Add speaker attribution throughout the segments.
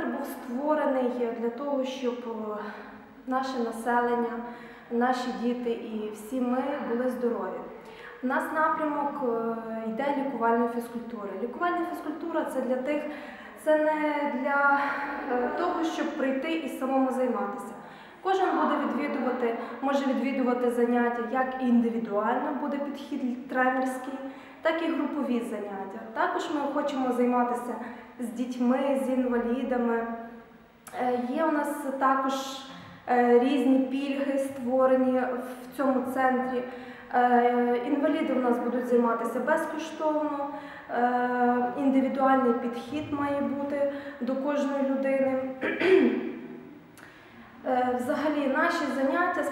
Speaker 1: Центр був створений для того, щоб е, наше населення, наші діти і всі ми були здорові. У нас напрямок е, йде лікувальна фізкультура. Лікувальна фізкультура це для тих, це не для е, того, щоб прийти і самому займатися. Кожен буде відвідувати, може відвідувати заняття як індивідуально, буде підхід тренерський так і групові заняття. Також ми хочемо займатися з дітьми, з інвалідами. Е, Є у нас також е, різні пільги створені в цьому центрі. Е, Інваліди у нас будуть займатися безкоштовно, індивідуальний підхід має бути до кожної людини. Взагалі, наші заняття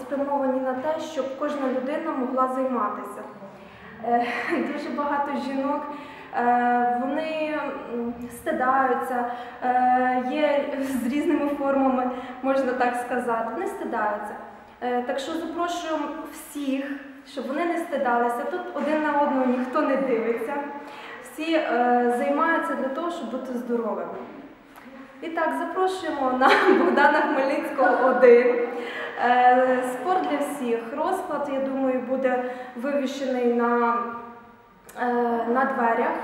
Speaker 1: спрямовані на те, щоб кожна людина могла займатися. Е, Дуже багато жінок е, вони стидаються, е, є з різними формами, можна так сказати. Вони стидаються. Так що запрошуємо всіх, щоб вони не стидалися. Тут один на одного ніхто не дивиться. Всі займаються для того, щоб бути здоровими. І так, запрошуємо на Богдана Хмельницького 1. Е, Спорт для всіх. Розклад, я думаю, буде вивішений на, е, на дверях.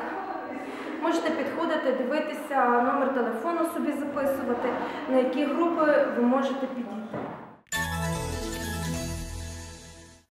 Speaker 1: Можете підходити, дивитися, номер телефону собі записувати, на які групи ви можете підійти.